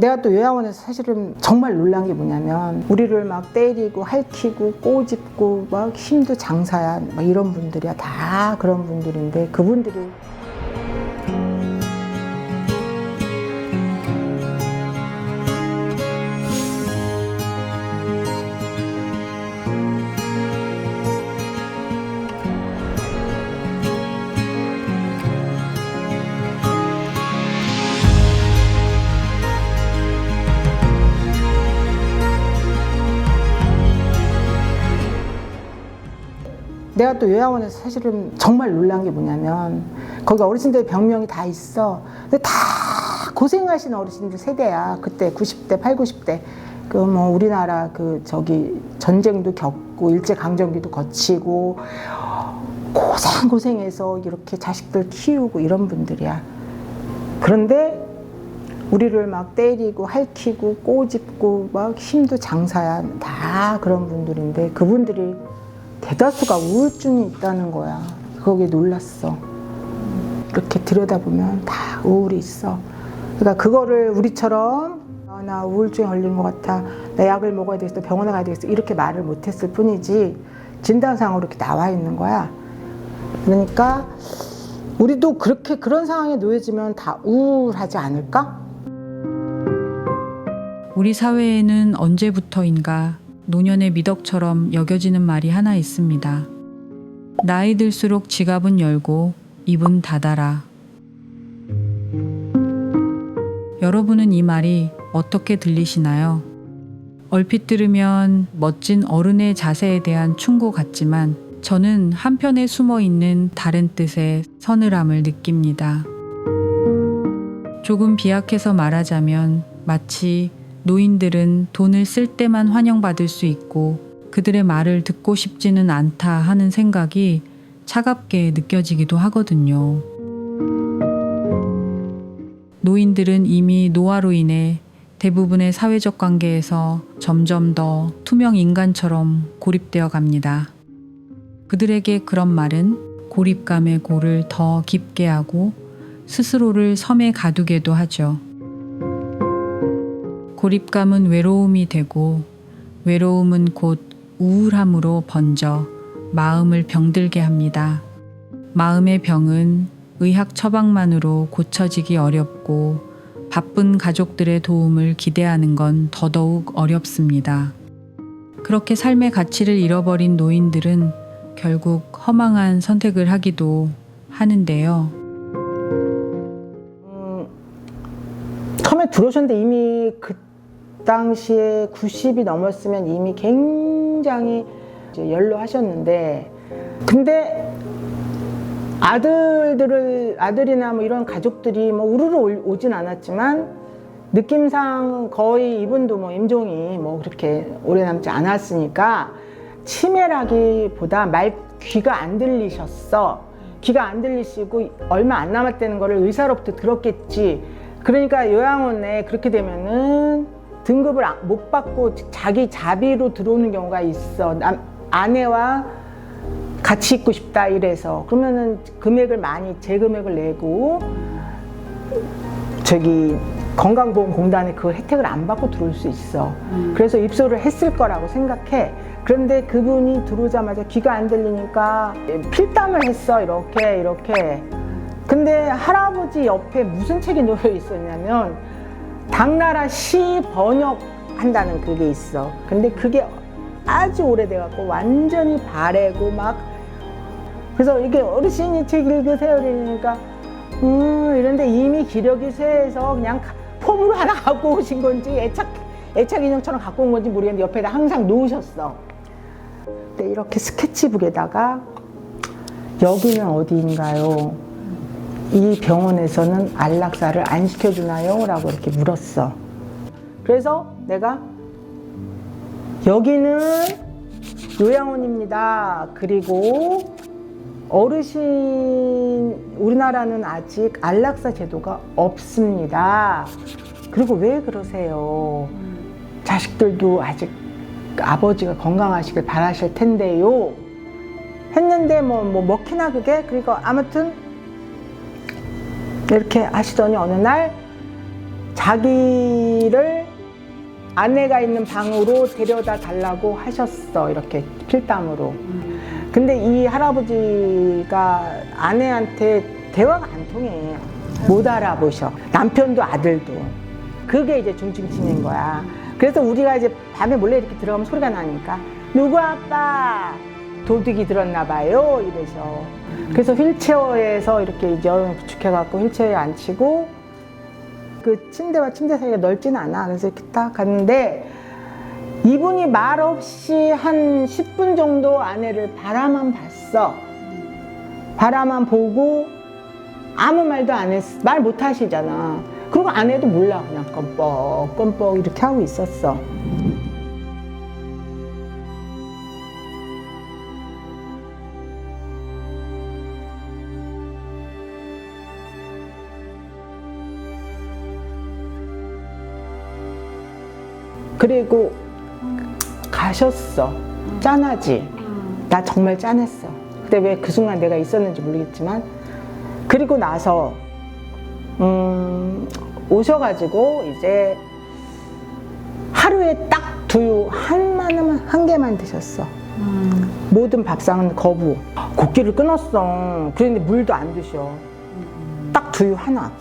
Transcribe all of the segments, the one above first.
내가 또 요양원에서 사실은 정말 놀란 게 뭐냐면 우리를 막 때리고 핥히고 꼬집고 막 힘도 장사야 막 이런 분들이야. 다 그런 분들인데 그분들이 내가 또 요양원에서 사실은 정말 놀란 게 뭐냐면 거기 어르신들 병명이 다 있어. 근데 다 고생하신 어르신들 세대야. 그때 90대, 8, 90대. 그 뭐 우리나라 그 저기 전쟁도 겪고 일제 강점기도 거치고 고생 고생해서 이렇게 자식들 키우고 이런 분들이야. 그런데 우리를 막 때리고 핥히고 꼬집고 막 힘도 장사야 다 그런 분들인데 그분들이 대다수가 우울증이 있다는 거야. 거기에 놀랐어. 이렇게 들여다보면 다 우울이 있어. 그러니까 그거를 우리처럼 아, 나 우울증에 걸린 것 같아. 나 약을 먹어야 되겠어. 병원에 가야 되겠어. 이렇게 말을 못했을 뿐이지 진단상으로 이렇게 나와 있는 거야. 그러니까 우리도 그렇게 그런 상황에 놓여지면 다 우울하지 않을까? 우리 사회에는 언제부터인가 노년의 미덕처럼 여겨지는 말이 하나 있습니다. 나이 들수록 지갑은 열고 입은 닫아라. 여러분은 이 말이 어떻게 들리시나요? 얼핏 들으면 멋진 어른의 자세에 대한 충고 같지만 저는 한편에 숨어 있는 다른 뜻의 서늘함을 느낍니다. 조금 비약해서 말하자면 마치 노인들은 돈을 쓸 때만 환영받을 수 있고 그들의 말을 듣고 싶지는 않다 하는 생각이 차갑게 느껴지기도 하거든요. 노인들은 이미 노화로 인해 대부분의 사회적 관계에서 점점 더 투명 인간처럼 고립되어 갑니다. 그들에게 그런 말은 고립감의 골을 더 깊게 하고 스스로를 섬에 가두게도 하죠. 고립감은 외로움이 되고 외로움은 곧 우울함으로 번져 마음을 병들게 합니다. 마음의 병은 의학 처방만으로 고쳐지기 어렵고 바쁜 가족들의 도움을 기대하는 건 더더욱 어렵습니다. 그렇게 삶의 가치를 잃어버린 노인들은 결국 허망한 선택을 하기도 하는데요. 처음에 들어오셨는데 이미 그 당시에 90이 넘었으면 이미 굉장히 이제 연로하셨는데 근데 아들들을 아들이나 뭐 이런 가족들이 뭐 우르르 올- 오진 않았지만 느낌상 거의 이분도 뭐 임종이 뭐 그렇게 오래 남지 않았으니까 치매라기보다 말 귀가 안 들리셨어. 귀가 안 들리시고 얼마 안 남았다는 거를 의사로부터 들었겠지. 그러니까 요양원에 그렇게 되면은 등급을 아- 못 받고 자기 자비로 들어오는 경우가 있어. 남, 아내와 같이 있고 싶다 이래서 그러면은 금액을 많이 재금액을 내고 저기 건강보험공단에 그 혜택을 안 받고 들어올 수 있어. 그래서 입소를 했을 거라고 생각해. 그런데 그분이 들어오자마자 귀가 안 들리니까 필담을 했어. 이렇게 이렇게. 근데 할아버지 옆에 무슨 책이 놓여 있었냐면 당나라 시 번역한다는 그게 있어. 근데 그게 아주 오래돼갖고 완전히 바래고 막 그래서 이게 어르신이 책 읽으세요 이러니까 음 이런데 이미 기력이 쇠해서 그냥 가- 폼으로 하나 갖고 오신 건지 애착 애착 인형처럼 갖고 온 건지 모르겠는데 옆에다 항상 놓으셨어. 근데 이렇게 스케치북에다가 여기는 어디인가요? 이 병원에서는 안락사를 안 시켜주나요? 라고 이렇게 물었어. 그래서 내가 여기는 요양원입니다. 그리고 어르신, 우리나라는 아직 안락사 제도가 없습니다. 그리고 왜 그러세요? 자식들도 아직 아버지가 건강하시길 바라실 텐데요. 했는데 뭐, 뭐 먹히나 그게? 그리고 아무튼 이렇게 하시더니 어느 날 자기를 아내가 있는 방으로 데려다 달라고 하셨어. 이렇게 필담으로. 근데 이 할아버지가 아내한테 대화가 안 통해. 못 알아보셔. 남편도 아들도. 그게 이제 중증치매인 거야. 그래서 우리가 이제 밤에 몰래 이렇게 들어가면 소리가 나니까 누구 아빠 도둑이 들었나 봐요. 이래서. 그래서 휠체어에서 이렇게 이제 얼음 부축해갖고 휠체어에 앉히고 그 침대와 침대 사이가 넓지는 않아. 그래서 이렇게 딱 갔는데 이분이 말 없이 한 10분 정도 아내를 바라만 봤어. 바라만 보고 아무 말도 안 했어 말 못 하시잖아. 그리고 아내도 몰라. 그냥 껌뻑 껌뻑 이렇게 하고 있었어 그리고 가셨어. 짠하지? 나 정말 짠했어. 근데 왜 그 순간 내가 있었는지 모르겠지만. 그리고 나서, 음, 오셔가지고 이제 하루에 딱 두유 한만, 한 개만 드셨어. 모든 밥상은 거부. 곡기를 끊었어. 그런데 물도 안 드셔. 딱 두유 하나.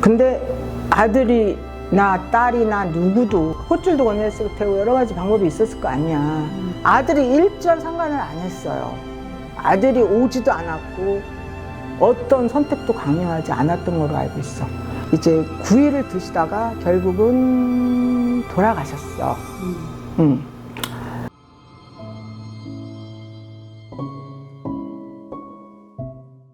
근데 아들이 나 딸이나 누구도 콧줄도 건넸을 테고 여러 가지 방법이 있었을 거 아니야. 아들이 일절 상관을 안 했어요. 아들이 오지도 않았고 어떤 선택도 강요하지 않았던 걸로 알고 있어. 이제 구이를 드시다가 결국은 돌아가셨어. 응.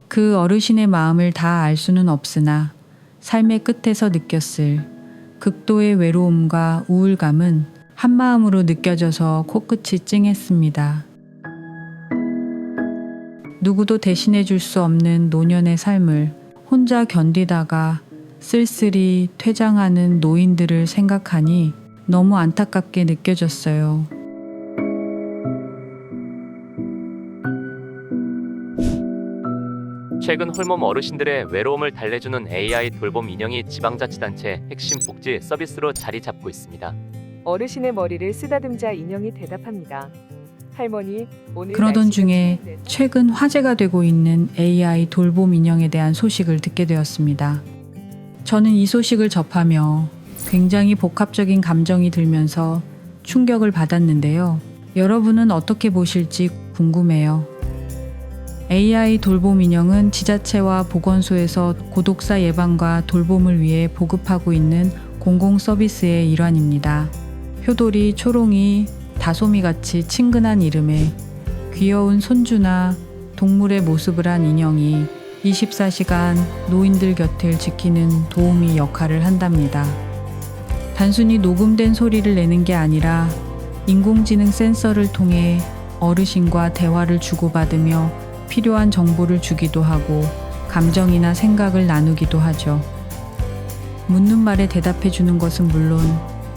그 어르신의 마음을 다 알 수는 없으나 삶의 끝에서 느꼈을 극도의 외로움과 우울감은 한마음으로 느껴져서 코끝이 찡했습니다. 누구도 대신해 줄 수 없는 노년의 삶을 혼자 견디다가 쓸쓸히 퇴장하는 노인들을 생각하니 너무 안타깝게 느껴졌어요. 최근 홀몸 어르신들의 외로움을 달래주는 AI 돌봄 인형이 지방자치단체 핵심 복지 서비스로 자리 잡고 있습니다. 어르신의 머리를 쓰다듬자 인형이 대답합니다. 할머니, 오늘 그러던 날씨가 중에 추운데 최근 화제가 되고 있는 AI 돌봄 인형에 대한 소식을 듣게 되었습니다. 저는 이 소식을 접하며 굉장히 복합적인 감정이 들면서 충격을 받았는데요. 여러분은 어떻게 보실지 궁금해요. AI 돌봄 인형은 지자체와 보건소에서 고독사 예방과 돌봄을 위해 보급하고 있는 공공 서비스의 일환입니다. 효돌이, 초롱이, 다솜이 같이 친근한 이름에 귀여운 손주나 동물의 모습을 한 인형이 24시간 노인들 곁을 지키는 도우미 역할을 한답니다. 단순히 녹음된 소리를 내는 게 아니라 인공지능 센서를 통해 어르신과 대화를 주고받으며 필요한 정보를 주기도 하고 감정이나 생각을 나누기도 하죠. 묻는 말에 대답해 주는 것은 물론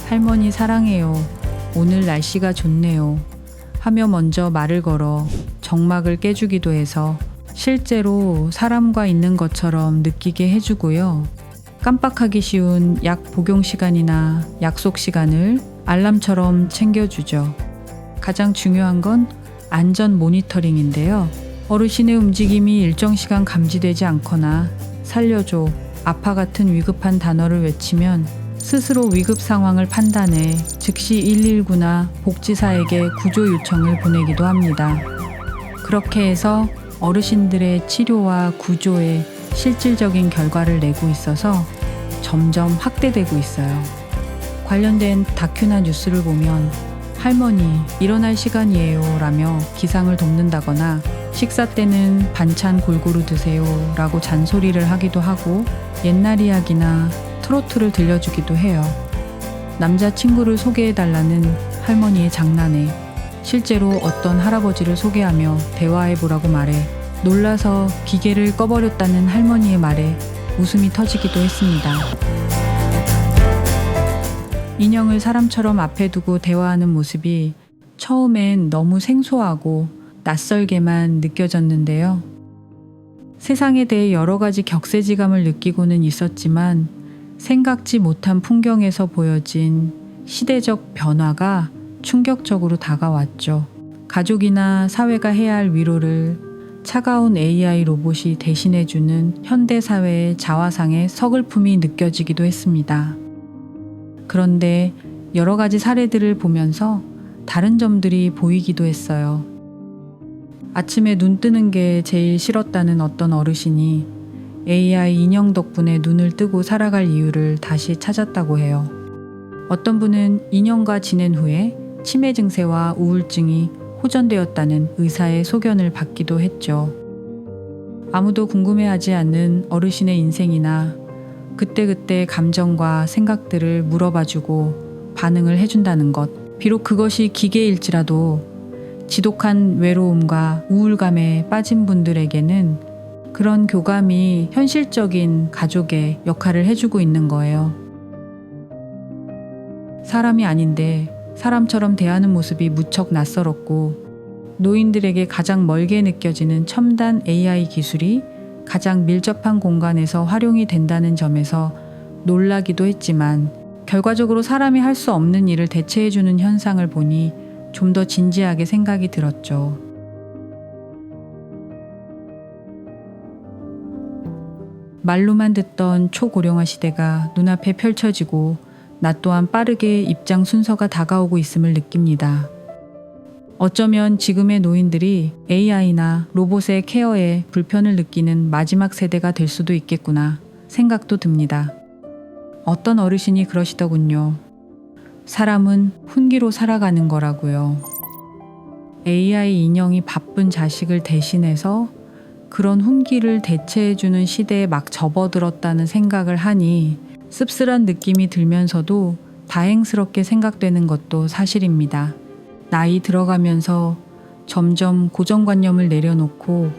할머니 사랑해요. 오늘 날씨가 좋네요. 하며 먼저 말을 걸어 정막을 깨주기도 해서 실제로 사람과 있는 것처럼 느끼게 해주고요. 깜빡하기 쉬운 약 복용 시간이나 약속 시간을 알람처럼 챙겨주죠. 가장 중요한 건 안전 모니터링인데요. 어르신의 움직임이 일정 시간 감지되지 않거나 살려줘, 아파 같은 위급한 단어를 외치면 스스로 위급 상황을 판단해 즉시 119나 복지사에게 구조 요청을 보내기도 합니다. 그렇게 해서 어르신들의 치료와 구조에 실질적인 결과를 내고 있어서 점점 확대되고 있어요. 관련된 다큐나 뉴스를 보면 할머니 일어날 시간이에요 라며 기상을 돕는다거나 식사 때는 반찬 골고루 드세요 라고 잔소리를 하기도 하고 옛날 이야기나 트로트를 들려주기도 해요. 남자친구를 소개해달라는 할머니의 장난에 실제로 어떤 할아버지를 소개하며 대화해보라고 말해 놀라서 기계를 꺼버렸다는 할머니의 말에 웃음이 터지기도 했습니다. 인형을 사람처럼 앞에 두고 대화하는 모습이 처음엔 너무 생소하고 낯설게만 느껴졌는데요. 세상에 대해 여러 가지 격세지감을 느끼고는 있었지만 생각지 못한 풍경에서 보여진 시대적 변화가 충격적으로 다가왔죠. 가족이나 사회가 해야 할 위로를 차가운 AI 로봇이 대신해주는 현대사회의 자화상의 서글픔이 느껴지기도 했습니다. 그런데 여러 가지 사례들을 보면서 다른 점들이 보이기도 했어요. 아침에 눈 뜨는 게 제일 싫었다는 어떤 어르신이 AI 인형 덕분에 눈을 뜨고 살아갈 이유를 다시 찾았다고 해요. 어떤 분은 인형과 지낸 후에 치매 증세와 우울증이 호전되었다는 의사의 소견을 받기도 했죠. 아무도 궁금해하지 않는 어르신의 인생이나 그때그때 감정과 생각들을 물어봐주고 반응을 해준다는 것. 비록 그것이 기계일지라도 지독한 외로움과 우울감에 빠진 분들에게는 그런 교감이 현실적인 가족의 역할을 해주고 있는 거예요. 사람이 아닌데 사람처럼 대하는 모습이 무척 낯설었고 노인들에게 가장 멀게 느껴지는 첨단 AI 기술이 가장 밀접한 공간에서 활용이 된다는 점에서 놀라기도 했지만 결과적으로 사람이 할 수 없는 일을 대체해주는 현상을 보니 좀 더 진지하게 생각이 들었죠. 말로만 듣던 초고령화 시대가 눈앞에 펼쳐지고 나 또한 빠르게 입장 순서가 다가오고 있음을 느낍니다. 어쩌면 지금의 노인들이 AI나 로봇의 케어에 불편을 느끼는 마지막 세대가 될 수도 있겠구나 생각도 듭니다. 어떤 어르신이 그러시더군요. 사람은 훈기로 살아가는 거라고요. AI 인형이 바쁜 자식을 대신해서 그런 훈기를 대체해주는 시대에 막 접어들었다는 생각을 하니 씁쓸한 느낌이 들면서도 다행스럽게 생각되는 것도 사실입니다. 나이 들어가면서 점점 고정관념을 내려놓고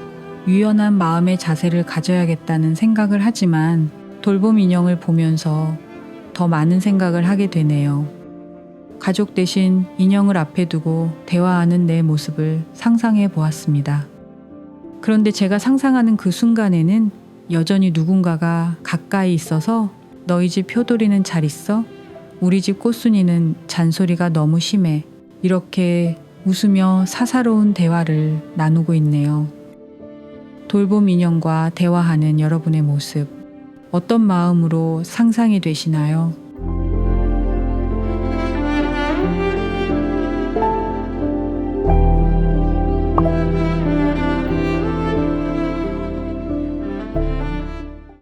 유연한 마음의 자세를 가져야겠다는 생각을 하지만 돌봄 인형을 보면서 더 많은 생각을 하게 되네요. 가족 대신 인형을 앞에 두고 대화하는 내 모습을 상상해 보았습니다. 그런데 제가 상상하는 그 순간에는 여전히 누군가가 가까이 있어서 너희 집 효돌이는 잘 있어? 우리 집 꽃순이는 잔소리가 너무 심해. 이렇게 웃으며 사사로운 대화를 나누고 있네요. 돌봄 인형과 대화하는 여러분의 모습, 어떤 마음으로 상상이 되시나요?